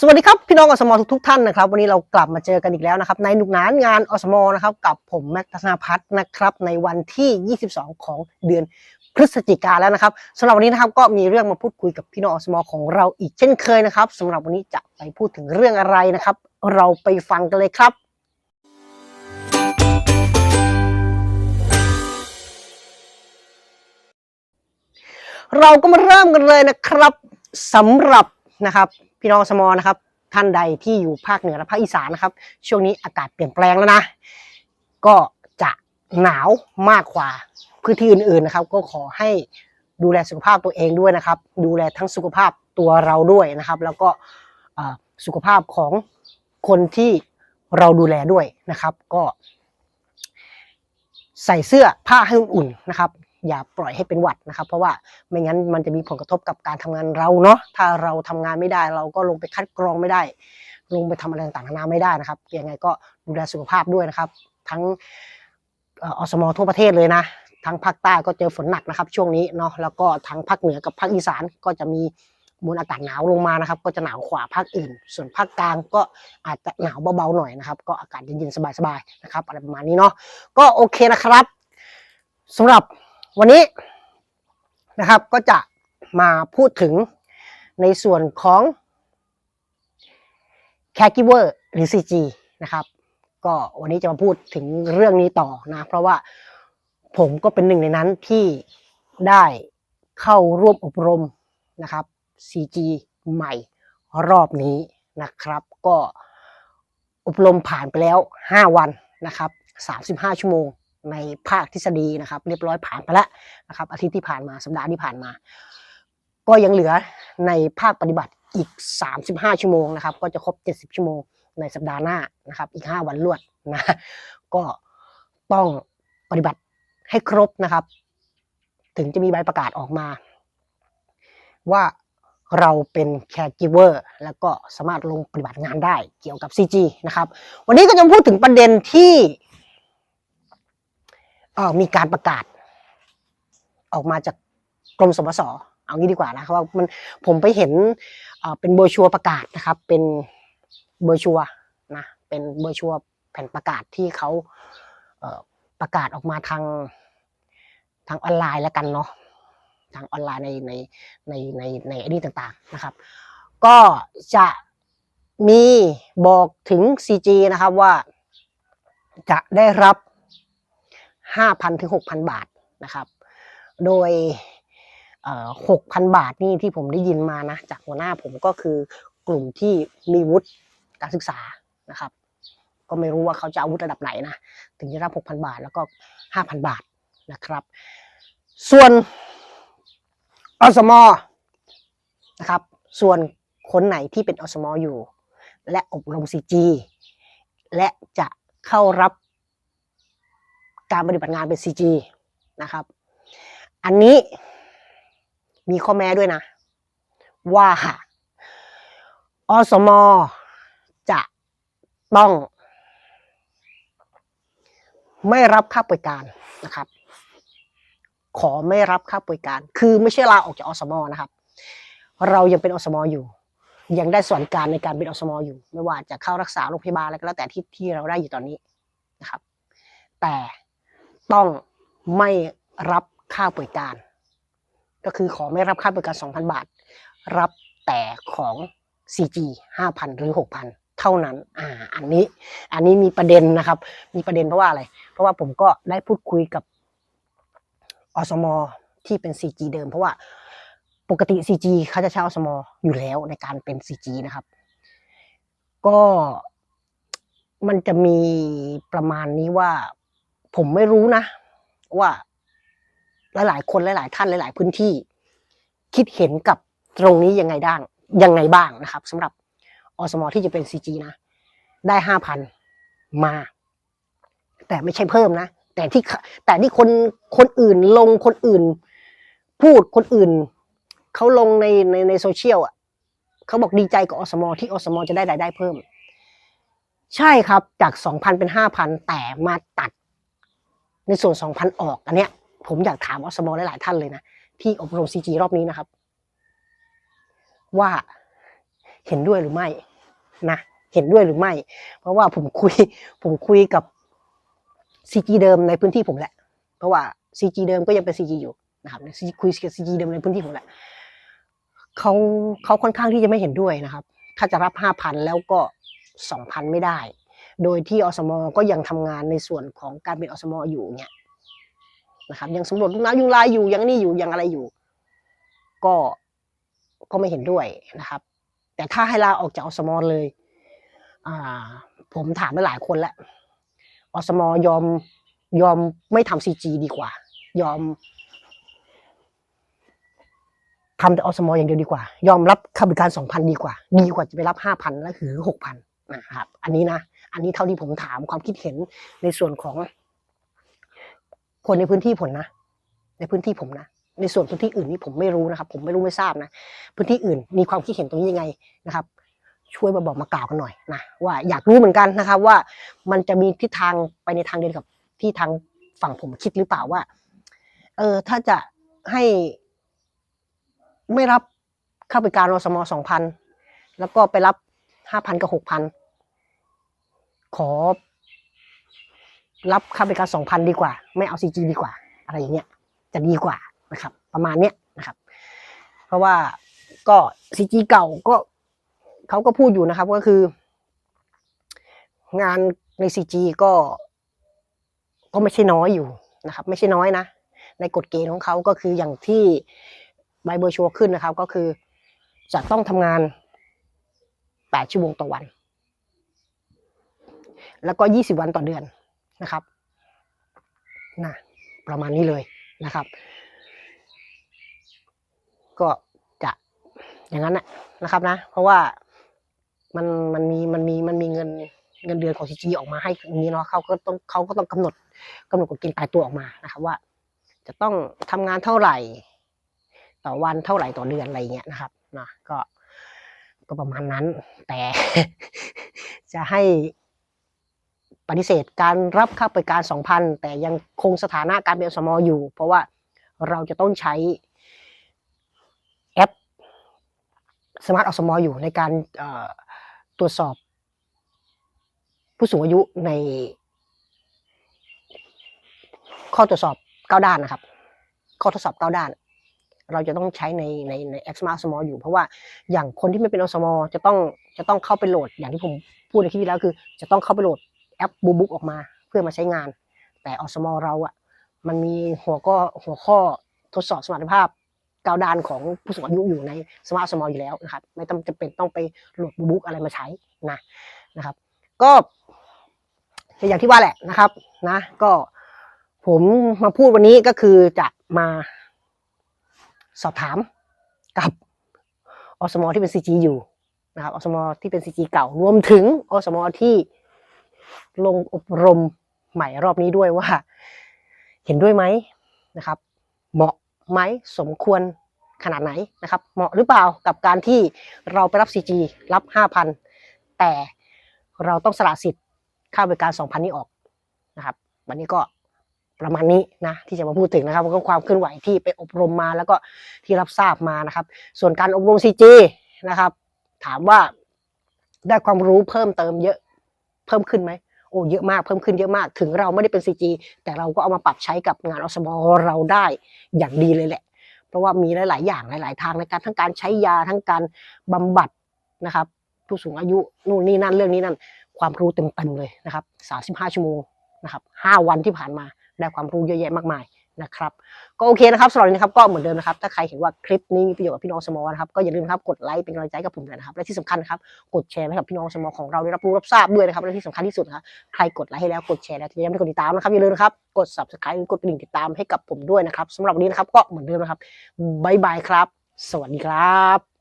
สวัสดีครับพี่น้องอสมอทุกทุกท่านนะครับวันนี้เรากลับมาเจอกันอีกแล้วนะครับในหนุกนานงานอสมอนะครับกับผมแม็กทัศนาพัฒน์นะครับในวันที่ 22 ของเดือนพฤศจิกาแล้วนะครับสำหรับวันนี้นะครับก็มีเรื่องมาพูดคุยกับพี่น้องอสมอของเราอีกเช่นเคยนะครับสำหรับวันนี้จะไปพูดถึงเรื่องอะไรนะครับ เราไปฟังกันเลยครับเราก็มาเริ่มกันเลยนะครับสำหรับนะครับ พี่น้องสมอนะครับ ท่านใดที่อยู่ภาคเหนือและภาคอีสานนะครับ ช่วงนี้อากาศเปลี่ยนแปลงแล้วนะ ก็จะหนาวมากกว่าพื้นที่อื่นๆนะครับ ก็ขอให้ดูแลสุขภาพตัวเองด้วยนะครับ ดูแลทั้งสุขภาพตัวเราด้วยนะครับ แล้วก็สุขภาพของคนที่เราดูแลด้วยนะครับ ก็ ใส่เสื้อผ้าให้อุ่นๆนะครับ อย่าปล่อยให้เป็นหวัดนะครับ เพราะว่าไม่งั้นมันจะมีผลกระทบกับการทำงานเราเนาะถ้าเราทำงานไม่ได้เราก็ลงไปคัดกรองไม่ได้ ลงไปทำอะไรต่างๆนานาไม่ได้นะครับยังไงก็ดูแลสุขภาพด้วยนะครับ ทั้งเอ่ออสมทั่วประเทศเลยนะทั้งภาคใต้ก็เจอฝนหนักนะครับ ช่วงนี้เนาะแล้วก็ทั้งภาคเหนือกับภาคอีสานก็จะมีมวลอากาศหนาวลงมานะครับ ก็จะหนาวกว่าภาคอื่น ส่วนภาคกลางก็อาจจะหนาวเบาๆหน่อยนะครับ ก็อากาศเย็นๆสบายๆนะครับอะไรประมาณนี้เนาะก็โอเคนะครับสำหรับ วันนี้นะครับก็จะมาพูดถึงในส่วนของ caregiver หรือ CG นะครับ ก็วันนี้จะมาพูดถึงเรื่องนี้ต่อนะ เพราะว่าผมก็เป็นหนึ่งในนั้นที่ได้เข้าร่วมอบรมนะครับ CG ใหม่รอบนี้นะครับ ก็อบรมผ่านไปแล้ว 5 วันนะครับ 35 ชั่วโมง ในภาคทฤษฎีนะครับ เรียบร้อยผ่านไปแล้วนะครับ อาทิตย์ที่ผ่านมาสัปดาห์ที่ผ่านมา ก็ยังเหลือในภาคปฏิบัติอีก 35 ชั่วโมงนะครับ ก็จะครบ 70 ชั่วโมงในสัปดาห์หน้านะครับ อีก 5 วันรวดนะก็ต้องปฏิบัติให้ครบนะครับ ถึงจะมีใบประกาศออกมา ว่าเราเป็น caregiver แล้วก็สามารถลงปฏิบัติงานได้เกี่ยวกับ CG นะครับ วันนี้ก็จะพูดถึงประเด็นที่ มีการประกาศ ออกมาจากกรมสมสเอางี้ดีกว่านะครับว่ามันผมไปเห็นเป็นเบอร์ชัวประกาศนะครับ เป็นเบอร์ชัวนะเป็นเบอร์ชัวแผ่นประกาศที่เขาเประกาศออกมาทางทางออนไลน์แล้วกันเนาะทางออนไลน์ในในในในในอันนี้ต่างๆนะครับ ก็จะมีบอกถึง CG นะครับว่าจะได้รับ 5,000ถึง6,000 บาทนะครับ โดยหกพันบาทนี่ที่ผมได้ยินมานะจากหัวหน้าผมก็คือกลุ่มที่มีวุฒิการศึกษานะครับ ก็ไม่รู้ว่าเขาจะเอาวุฒิระดับไหนนะถึงจะรับหกพันบาทแล้วก็ห้าพันบาทนะครับ ส่วนอสมนะครับ ส่วนคนไหนที่เป็นอสมอยู่ และอบรมซีจีและจะเข้ารับ การปฏิบัติงานเป็น CG นะครับ อันนี้มีข้อแม้ด้วยนะ ว่าอสมจะต้อง ไม่รับค่าบริการนะครับ ขอไม่รับค่าบริการ คือไม่ใช่ลาออกจากอสมนะครับ เรายังเป็นอสมอยู่ยังได้ส่วนการในการเป็นอสมอยู่ ไม่ว่าจะเข้ารักษาโรงพยาบาลอะไรก็แล้วแต่ที่ที่เราได้อยู่ตอนนี้นะครับ แต่ ต้องไม่รับค่าบริการ ก็คือขอไม่รับค่าบริการ 2,000 บาท รับแต่ของ CG 5,000 หรือ 6,000 เท่านั้น อ่า อันนี้ อันนี้มีประเด็นนะครับ มีประเด็นเพราะว่าอะไร เพราะว่าผมก็ได้พูดคุยกับอสม ที่เป็น CG เดิม เพราะว่าปกติ CG เขาจะใช้อสม อยู่แล้วในการเป็น CG นะครับ ก็มันจะมีประมาณนี้ว่า ผมไม่รู้นะ ว่า หลายๆ คนหลาย ๆ ท่านหลาย ๆ พื้นที่ คิดเห็นกับตรงนี้ยังไงด้างยังไงบ้างนะครับสำหรับอสมอที่จะเป็น CG นะ ได้ห้าพันมา แต่ไม่ใช่เพิ่มนะ แต่ที่แต่ที่คนคนอื่นลงคนอื่น พูดคนอื่นเขาลงในในในโซเชียลอะเขาบอกดีใจกับอสมอที่อสมอจะได้รายได้เพิ่ม ใช่ครับจากสองพันเป็นห้าพันแต่มาตัด ในส่วนสองพันออกอันเนี้ยผมอยากถามอสมอหลายๆท่านเลยนะที่อบรมซีจีรอบนี้นะครับ ว่าเห็นด้วยหรือไม่นะเห็นด้วยหรือไม่ เพราะว่าผมคุยผมคุยกับซีจีเดิมในพื้นที่ผมแหละ เพราะว่าซีจีเดิมก็ยังเป็นซีจีอยู่นะครับคุยกับซีจีเดิมในพื้นที่ผมแหละเขาเขาค่อนข้างที่จะไม่เห็นด้วยนะครับ ถ้าจะรับห้าพันแล้วก็สองพันไม่ได้ โดยที่อสมก็ยังทำงานในส่วนของการเป็นอสมอยู่เนี่ยนะครับ ยังสำรวจลูกน้ำยุงลายอยู่ยังนี่อยู่ยังอะไรอยู่ ก็ก็ไม่เห็นด้วยนะครับ แต่ถ้าให้ลาออกจากอสมเลยอ่าผมถามไปหลายคนแล้วอสมยอมยอมไม่ทำซีจีดีกว่า ยอมทำแต่อสมอย่างเดียวดีกว่า ยอมรับค่าบริการสองพันดีกว่า ดีกว่าจะไปรับห้าพันแล้วหือหกพัน นะครับ อันนี้นะ อันนี้เท่าที่ผมถามความคิดเห็นในส่วนของ คนในพื้นที่ผมนะ ในพื้นที่ผมนะ ในส่วนพื้นที่อื่นนี่ผมไม่รู้นะครับ ผมไม่รู้ไม่ทราบนะ พื้นที่อื่นมีความคิดเห็นตรงนี้ยังไงนะครับ ช่วยมาบอกมากล่าวกันหน่อยนะว่าอยากรู้เหมือนกันนะครับ ว่ามันจะมีทิศทางไปในทางเดียวกับที่ทางฝั่งผมคิดหรือเปล่าว่า เออ ถ้าจะให้ไม่รับค่าบริการรสมสองพันแล้วก็ไปรับห้าพันกับหกพัน ขอ รับค่าบริการสองพันดีกว่า ไม่เอาซีจีดีกว่า อะไรอย่างเงี้ยจะดีกว่านะครับ ประมาณเนี้ยนะครับ เพราะว่าก็ซีจีเก่าก็เขาก็พูดอยู่นะครับ ก็คือ งานในซีจีก็ ก็ไม่ใช่น้อยอยู่นะครับ ไม่ใช่น้อยนะ ในกฎเกณฑ์ของเขาก็คืออย่างที่ใบเบอร์ชัวขึ้นนะครับ ก็คือจะต้องทำงานแปดชั่วโมงต่อวัน แล้วก็ยี่สิบวันต่อเดือนนะครับนะประมาณนี้เลยนะครับ ก็จะอย่างนั้นนะนะครับนะ เพราะว่ามันมันมีมันมีมันมีเงินเงินเดือนของซีจีออกมาให้อย่างนี้เนาะเขาก็ต้องเขาก็ต้องกำหนดกำหนดกฎเกณฑ์ตายตัวออกมานะครับว่า จะต้องทำงานเท่าไหร่ ต่อวันเท่าไหร่ต่อเดือนอะไรเงี้ยนะครับนะก็ก็ประมาณนั้นแต่จะให้ ปฏิเสธการรับค่าบริการสองพันแต่ยังคงสถานะการเป็นอสมอยู่ เพราะว่าเราจะต้องใช้แอปสมาร์ทอสมอยู่ในการตรวจสอบผู้สูงอายุในข้อตรวจสอบเก้าด้านนะครับ ข้อทดสอบเก้าด้าน เราจะต้องใช้ในในในแอปสมาร์ทสมออยู่ เพราะว่าอย่างคนที่ไม่เป็นอสม จะต้องจะต้องเข้าไปโหลด อย่างที่ผมพูดในคลิปที่แล้วคือ จะต้องเข้าไปโหลด อปบูบุ๊กออกมาเพื่อมาใช้งาน แต่อสมอเราอะมันมีหัวก็หัวข้อทดสอบสมรรถภาพกาวดานของผู้สูงอายุอยู่ในสมาร์ทสมอลอยู่แล้วนะครับ ไม่ต้องจะเป็นต้องไปโหลดบูบุ๊กอะไรมาใช้นะนะครับ ก็อย่างที่ว่าแหละนะครับนะ ก็ผมมาพูดวันนี้ก็คือจะมาสอบถามกับอสมอที่เป็นซีจีอยู่นะครับอสมอที่เป็นซีจีเก่ารวมถึงอสมอที่ ลงอบรมใหม่รอบนี้ด้วยว่า เห็นด้วยไหมนะครับ เหมาะไหมสมควรขนาดไหนนะครับ เหมาะหรือเปล่ากับการที่เราไปรับ CG รับ 5,000 แต่เราต้องสละสิทธิ์ค่าบริการ 2,000 นี้ออกนะครับ วันนี้ก็ประมาณนี้นะที่จะมาพูดถึงนะครับก็ความเคลื่อนไหวที่ไปอบรมมาแล้วก็ที่รับทราบมานะครับ ส่วนการอบรม CG นะครับ ถามว่าได้ความรู้เพิ่มเติมเยอะ เพิ่มขึ้นไหมโอ้เยอะมากเพิ่มขึ้นเยอะมาก ถึงเราไม่ได้เป็น CG แต่เราก็เอามาปรับใช้กับงานอสมเราได้อย่างดีเลยแหละ เพราะว่ามีหลาย ๆ อย่างหลาย ๆ ทางในการทั้งการใช้ยาทั้งการบำบัดนะครับ ผู้สูงอายุนู่นนี่นั่นเรื่องนี้นั่นความรู้เต็มๆเลยนะครับ 35 ชั่วโมงนะครับ 5 วันที่ผ่านมาได้ความรู้เยอะแยะมากมาย นะครับก็โอเคนะครับสำหรับวันนี้นะครับก็เหมือนเดิมนะครับถ้าใครเห็นว่าคลิปนี้มีประโยชน์กับพี่น้องสมอนะครับก็อย่าลืมครับกดไลค์เป็นกำลังใจกับผมด้วยนะครับและที่สำคัญครับกดแชร์ให้กับพี่น้องสมอของเราได้รับรู้รับทราบด้วยนะครับและที่สำคัญที่สุดครับใครกดไลค์ให้แล้วกดแชร์แล้วที่ยังไม่กดติดตามนะครับอย่าลืมครับกด subscribe กดกระดิ่งติดตามให้กับผมด้วยนะครับสำหรับวันนี้นะครับก็เหมือนเดิมนะครับบ๊ายบายครับ สวัสดีครับ